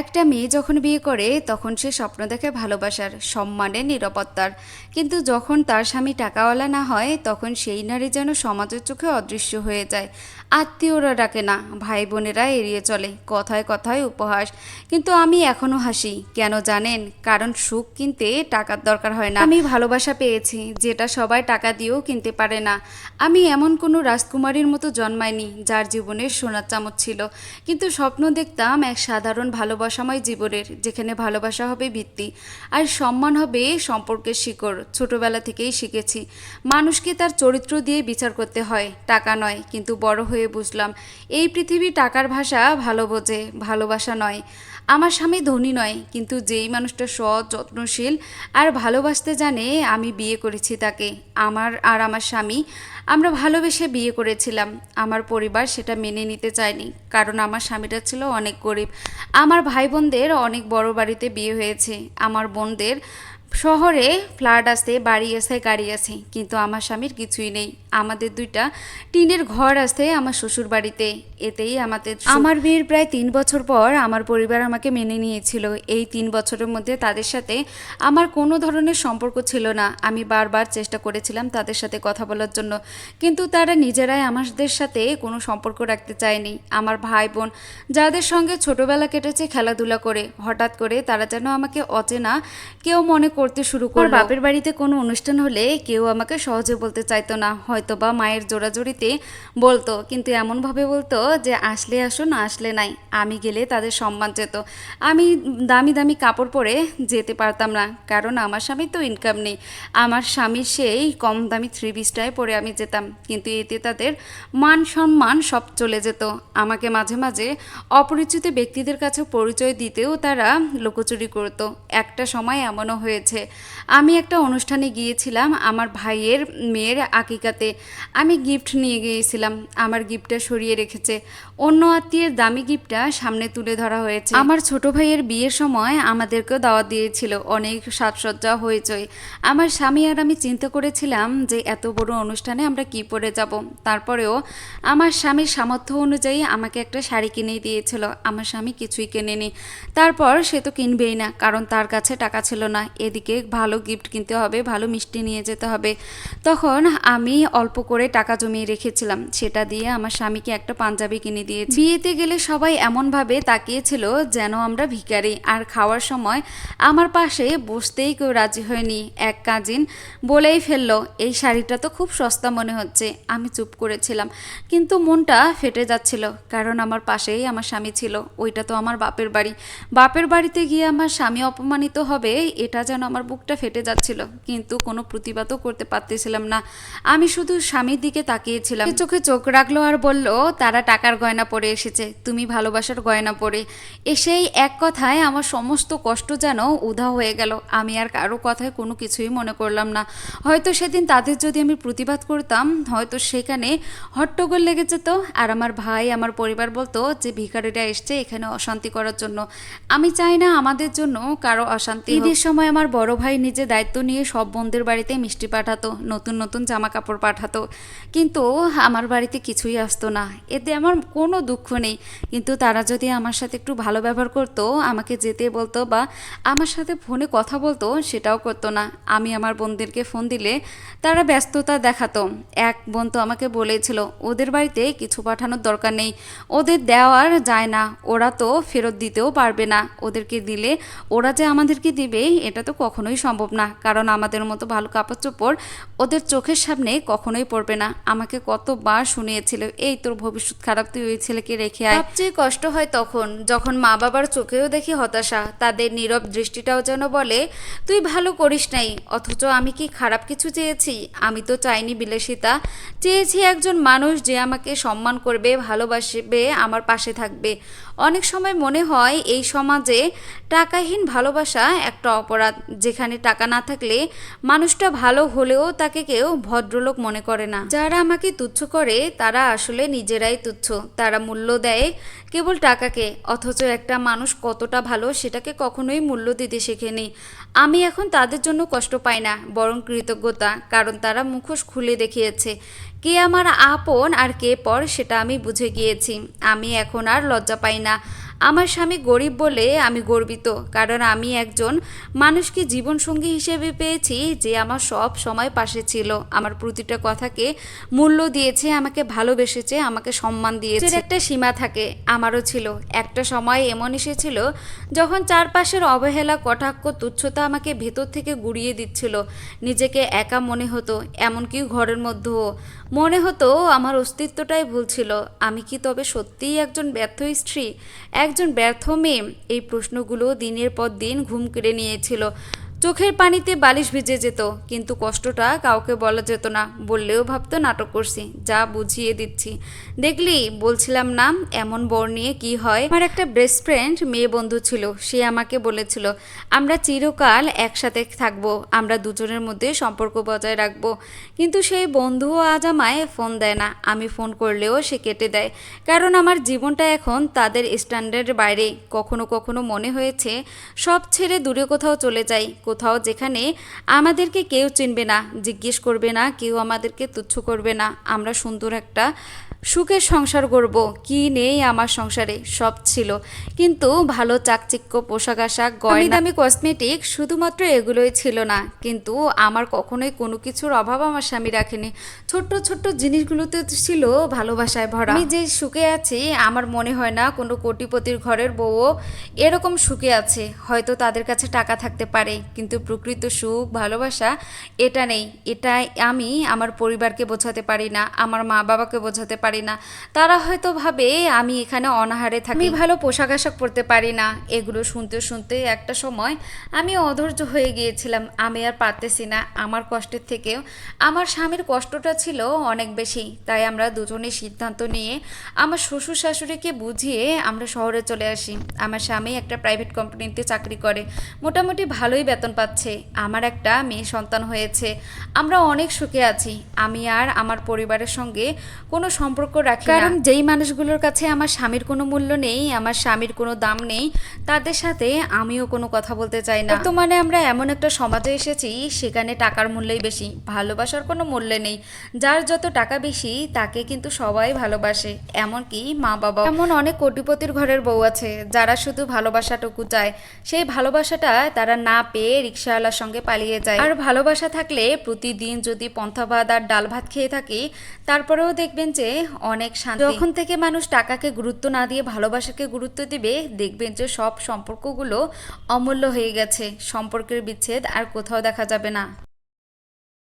একটা মেয়ে যখন বিয়ে করে, তখন সে স্বপ্ন দেখে ভালোবাসার, সম্মানের, নিরাপত্তার। কিন্তু যখন তার স্বামী টাকাওয়ালা না হয়, তখন সেই নারী যেন সমাজের চোখে অদৃশ্য হয়ে যায়। আত্মীয়রা ডাকে না ভাই বোনেরা এড়িয়ে চলে, কথায় কথায় উপহাস। কিন্তু আমি এখনও হাসি, কেন জানেন? কারণ সুখ কিনতে টাকার দরকার হয় না। আমি ভালোবাসা পেয়েছি, যেটা সবাই টাকা দিয়েও কিনতে পারে না। আমি এমন কোনো রাজকুমারীর মতো জন্মাইনি, যার জীবনের সোনার চামচ ছিল। কিন্তু স্বপ্ন দেখতাম এক সাধারণ ভালোবাসাময় জীবনের, যেখানে ভালোবাসা হবে ভিত্তি আর সম্মান হবে সম্পর্কের শিকড়। ছোটবেলা থেকেই শিখেছি, মানুষকে তার চরিত্র দিয়ে বিচার করতে হয়, টাকা নয়। কিন্তু বড় হয়ে বুঝলাম, এই পৃথিবী টাকার ভাষা ভালো বোঝে, ভালোবাসা নয়। আমার স্বামী ধনী নয়, কিন্তু যেই মানুষটা সৎ, যত্নশীল আর ভালোবাসতে জানে, আমি বিয়ে করেছি তাকে। আমার আর আমার স্বামী, আমরা ভালোবেসে বিয়ে করেছিলাম। আমার পরিবার সেটা মেনে নিতে চায়নি, কারণ আমার স্বামীটা ছিল অনেক গরিব। আমার ভাই বোনদের অনেক বড় বাড়িতে বিয়ে হয়েছে। আমার বোনদের শহরে ফ্ল্যাট আছে, বাড়ি আছে, গাড়ি আছে, কিন্তু আমার স্বামীর কিছুই নেই। আমাদের দুইটা টিনের ঘর আছে আমার শ্বশুর বাড়িতে এতেই আমাদের আমার বিয়ের প্রায় তিন বছর পর আমার পরিবার আমাকে মেনে নিয়েছিল। এই তিন বছরের মধ্যে তাদের সাথে আমার কোনো ধরনের সম্পর্ক ছিল না। আমি বারবার চেষ্টা করেছিলাম তাদের সাথে কথা বলার জন্য কিন্তু তারা নিজেরাই আমাদের সাথে কোনো সম্পর্ক রাখতে চায়নি। আমার ভাই বোন যাদের সঙ্গে ছোটবেলা কেটেছে খেলাধুলা করে হঠাৎ করে তারা যেন আমাকে অচেনা কেউ মনে করতে শুরু করে বাপের বাড়িতে কোনো অনুষ্ঠান হলে কেউ আমাকে সহজে বলতে চাইতো না। হয়তো বা মায়ের জোড়াজোড়িতে বলতো, কিন্তু এমনভাবে বলতো যে, আসলে আসো না, আসলে নাই। আমি গেলে তাদের সম্মান যেত আমি দামি দামি কাপড় পরে যেতে পারতাম না, কারণ আমার স্বামী তো ইনকাম নেই। আমার স্বামীর সেই কম দামি থ্রি পিসটাই পরে আমি যেতাম, কিন্তু এতে তাদের মান সম্মান সব চলে যেত। আমাকে মাঝে মাঝে অপরিচিত ব্যক্তিদের কাছে পরিচয় দিতেও তারা লুকোচুরি করতো। একটা সময় এমনও হয়েছে। আমি একটা অনুষ্ঠানে গিয়েছিলাম আমার ভাইয়ের মেয়ের আকিকাতে। আমি গিফট নিয়ে গিয়েছিলাম। আমার গিফটটা সরিয়ে রেখেছে। অন্য আত্মীয়ের দামি গিফটটা সামনে তুলে ধরা হয়েছে। আমার ছোট ভাইয়ের বিয়ের সময় আমাদেরকেও দাওয়াত দিয়েছিল অনেক সাজসজ্জা হয়েছই আমার স্বামী আর আমি চিন্তা করেছিলাম যে এত বড় অনুষ্ঠানে আমরা কি পরে যাব। তারপরেও আমার স্বামীর সামর্থ্য অনুযায়ী আমাকে একটা শাড়ি কিনে দিয়েছিল। আমার স্বামী কিছুই কেনেনি। তারপর সে তো কিনবেই না, কারণ তার কাছে টাকা ছিল না। এদিকে ভালো গিফট কিনতে হবে, ভালো মিষ্টি নিয়ে যেতে হবে। তখন আমি অল্প করে টাকা জমিয়ে রেখেছিলাম। সেটা দিয়ে আমার স্বামীকে একটা পাঞ্জাবি কিনে দিয়েছি। বিয়েতে গেলে সবাই এমনভাবে তাকিয়েছিল যেন আমরা ভিখারি। আর খাওয়ার সময় আমার পাশে বসতেই কেউ রাজি হয়নি। এক কাজিন বলেই ফেলল, এই শাড়িটা তো খুব সস্তা মনে হচ্ছে। আমি চুপ করেছিলাম। কিন্তু মনটা ফেটে যাচ্ছিল, কারণ আমার পাশেই আমার স্বামী ছিল। ওইটা তো আমার বাপের বাড়ি। বাপের বাড়িতে গিয়ে আমার স্বামী অপমানিত হবে, এটা যেন আমার বুকটা ফেটে যাচ্ছিল। কিন্তু কোনো প্রতিবাদও করতে পারতেছিলাম না। আমি শুধু স্বামীর দিকে তাকিয়েছিলাম। চোখে চোখ রাখল আর বলল তারা টাকার গয়না পরে এসেছে তুমি ভালোবাসার গয়না পরে। এসেই এক কথায় আমার সমস্ত কষ্ট যেন উধা হয়ে গেল। আমি আর কারও কথায় কোনো কিছুই মনে করলাম না। হয়তো সেদিন তাদের যদি আমি প্রতিবাদ করতাম হয়তো সেখানে হট্টগোল লেগে যেত আর আমার ভাই আমার পরিবার বলতো যে ভিখারিরা এসছে এখানে অশান্তি করার জন্য। আমি চাই না আমাদের জন্য কারও অশান্তি ঈদের সময় আমার বড় ভাই নিজে দায়িত্ব নিয়ে সব বোনদের বাড়িতে মিষ্টি পাঠাতো নতুন নতুন জামা কাপড় পাঠাতো। কিন্তু আমার বাড়িতে কিছুই আসতো না। এতে আমার কোনো দুঃখ নেই। কিন্তু তারা যদি আমার সাথে একটু ভালো ব্যবহার করতো, আমাকে যেতে বলতো বা আমার সাথে ফোনে কথা বলতো, সেটাও করতো না। আমি আমার বোনদেরকে ফোন দিলে তারা ব্যস্ততা দেখাতো। এক বোন তো আমাকে বলেছিল, ওদের বাড়িতে কিছু পাঠানোর দরকার নেই। ওদের দেওয়ার যায় না। ওরা তো ফেরত দিতেও পারবে না। ওদেরকে দিলে ওরা যে আমাদেরকে দিবে, এটা তো কখনোই সম্ভব না। কারণ আমাদের মতো ভালো কাপড় চোপড় ওদের চোখের সামনে কখনোই পড়বে না। আমাকে কতবার শুনিয়েছিল, এই তোর ভবিষ্যৎ খারাপ, তুই ওই ছেলেকে রেখে আয়। সবচেয়ে কষ্ট হয় তখন, যখন মা বাবার চোখেও দেখি হতাশা, তাদের নীরব দৃষ্টিটাও যেন বলে, তুই ভালো করিস নাই, অথচ আমি কি খারাপ কিছু চেয়েছি? আমি তো চাইনি বিলাসিতা। চেয়েছি একজন মানুষ যে আমাকে সম্মান করবে, ভালোবাসবে, আমার পাশে থাকবে। অনেক সময় মনে হয় এই সমাজে টাকাহীন ভালোবাসা একটা অপরাধ, যেখানে টাকা না থাকলে মানুষটা ভালো হলেও তাকে কেউ ভদ্রলোক মনে করে না। যারা আমাকে তুচ্ছ করে, তারা আসলে নিজেরাই তুচ্ছ। তারা মূল্য দেয় কেবল টাকাকে, অথচ একটা মানুষ কতটা ভালো সেটাকে কখনোই মূল্য দিতে শেখেনি। আমি এখন তাদের জন্য কষ্ট পাই না, বরং কৃতজ্ঞতা, কারণ তারা মুখোশ খুলে দেখিয়েছে। কে আমার আপন আর কে পর সেটা আমি বুঝে গিয়েছি। আমি এখন আর লজ্জা পাই না। আমার স্বামী গরিব বলে আমি গর্বিত, কারণ আমি একজন মানুষকে জীবনসঙ্গী হিসেবে পেয়েছি যে আমার সব সময় পাশে ছিল। আমার প্রতিটা কথাকে মূল্য দিয়েছে, আমাকে ভালোবেসেছে, আমাকে সম্মান দিয়েছে। একটা সীমা থাকে, আমারও ছিল। একটা সময় এমন এসেছিল, যখন চারপাশের অবহেলা, কটাক্ষ, তুচ্ছতা আমাকে ভেতর থেকে গুড়িয়ে দিচ্ছিল। নিজেকে একা মনে হতো, এমনকি ঘরের মধ্যেও। মনে হতো আমার অস্তিত্বটাই ভুল ছিল। আমি কি তবে সত্যিই একজন ব্যর্থ স্ত্রী? একজন ব্যর্থ মেয়ে? এই প্রশ্নগুলো দিনের পর দিন ঘুম কেড়ে নিয়েছিল। চোখের পানিতে বালিশ ভিজে যেত, কিন্তু কষ্টটা কাউকে বলা যেত না, বললেও ভাবতো নাটক করছি, যা বুঝিয়ে দিচ্ছি। দেখলি, বলছিলাম না, এমন বর নিয়ে কি হয়? আমার একটা বেস্ট ফ্রেন্ড মেয়ে বন্ধু ছিল, সে আমাকে বলেছিল, আমরা চিরকাল একসাথে থাকব, আমরা দুজনের মধ্যে সম্পর্ক বজায় রাখব। কিন্তু সেই বন্ধুও আজ আমায় ফোন দেয় না, আমি ফোন করলেও সে কেটে দেয়। কারণ আমার জীবনটা এখন তাদের স্ট্যান্ডার্ডের বাইরে, কখনো কখনো মনে হয়েছে, সব ছেড়ে দূরে কোথাও চলে যাই কোথাও যেখানে আমাদেরকে কেউ চিনবে না, জিজ্ঞেস করবে না, কেউ আমাদেরকে তুচ্ছ করবে না। আমরা সুন্দর একটা সুখের সংসার করব কি নেই আমার সংসারে? সব ছিল। কিন্তু ভালো চাকচিক্য, পোশাক আশাক, গয়না দামি কসমেটিক শুধুমাত্র এগুলোই ছিল না। কিন্তু আমার কখনোই কোনো কিছুর অভাব আমার স্বামী রাখেনি। ছোট্ট ছোট্ট জিনিসগুলোতে ছিল ভালোবাসায় ভরা। আমি যে সুখে আছি, আমার মনে হয় না কোনো কোটিপতির ঘরের বউও এরকম সুখে আছে। হয়তো তাদের কাছে টাকা থাকতে পারে, কিন্তু প্রকৃত সুখ, ভালোবাসা, এটা নেই। এটা আমি আমার পরিবারকে বোঝাতে পারি না, আমার মা বাবাকে বোঝাতে পারি না। তারা হয়তো ভাবে আমি এখানে অনাহারে থাকি। ভালো পোশাক আশাক পরতে পারি না। এগুলো শুনতে শুনতে একটা সময় আমি অধৈর্য হয়ে গিয়েছিলাম। আমি আর পারতেছি না। আমার কষ্টের থেকেও। আমার স্বামীর কষ্টটা ছিল অনেক বেশি। তাই আমরা দুজনে সিদ্ধান্ত নিয়ে আমার শ্বশুর শাশুড়িকে বুঝিয়ে আমরা শহরে চলে আসি। আমার স্বামী একটা প্রাইভেট কোম্পানিতে চাকরি করে। মোটামুটি ভালোই বেতন পাচ্ছে। আমার একটা মেয়ে সন্তান হয়েছে। আমরা অনেক সুখে আছি। আমি আর আমার পরিবারের সঙ্গে কোনো সম্পর্ক রাখি কারণ যেই মানুষগুলোর কাছে আমার স্বামীর কোনো মূল্য নেই, আমার স্বামীর কোনো দাম নেই, তাদের সাথে আমিও কোনো কথা বলতে চাই না। বর্তমানে আমরা এমন একটা সমাজে এসেছি, সেখানে টাকার মূল্যই বেশি, ভালোবাসার কোনো মূল্য নেই। যার যত টাকা বেশি, তাকে কিন্তু সবাই ভালোবাসে। এমনকি মা বাবা এমন অনেক কোটিপতির ঘরের বউ আছে, যারা শুধু ভালোবাসাটুকু চায়। সেই ভালোবাসাটা তারা না পেয়ে রিক্সাওয়ালার সঙ্গে পালিয়ে যায়। আর ভালোবাসা থাকলে প্রতিদিন যদি পন্থা ভাত আর ডাল ভাত খেয়ে থাকি, তারপরেও দেখবেন যে অনেক শান্তি। যখন থেকে মানুষ টাকাকে গুরুত্ব না দিয়ে ভালোবাসাকে গুরুত্ব দিবে, দেখবেন যে সব সম্পর্কগুলো অমূল্য হয়ে গেছে। সম্পর্কের বিচ্ছেদ আর কোথাও দেখা যাবে না।